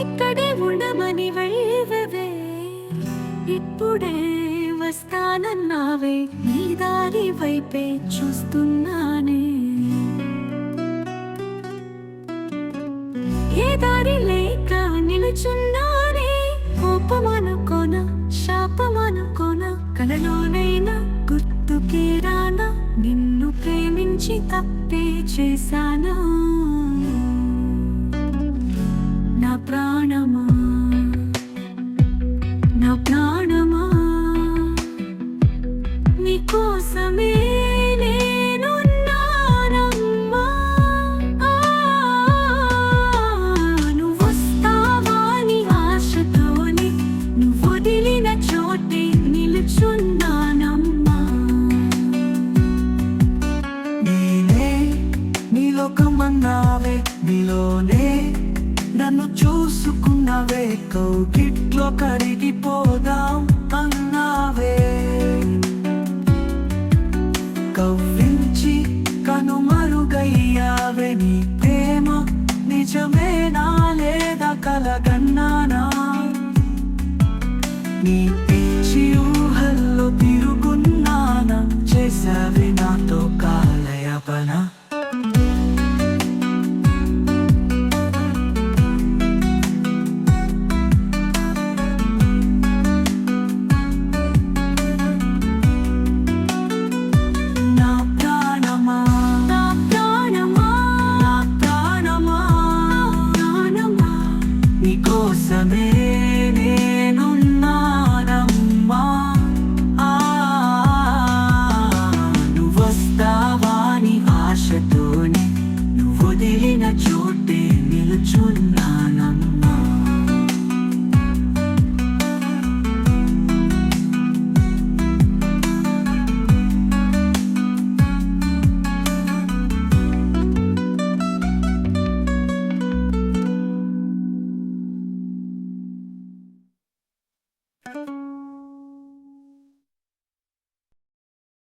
ఇక్కడే ఉండమని వెళ్ళవే ఇప్పుడే వస్తానన్నావే నీ దారి వైపే చూస్తున్నానే. ఏ దారి లేక నిలుచున్నానే కోపమనుకోన శాపమనుకోన కలలోనైనా గుర్తుకే రానా నిన్ను ప్రేమించి తప్పే చేశానా? నా ప్రాణమా? నీకోసమే చూసుకున్నవే కౌకిట్లో కరిగిపోదాం అన్నావే. కవ్వించి కనుమరుగయ్యావే నీ ప్రేమ నిజమేనా లేదా కలగన్నానా? నీ పిచ్చి ఊహల్లో తిరుగున్నానా? చేసావే నాతో కాలయపనా? నీకోసమే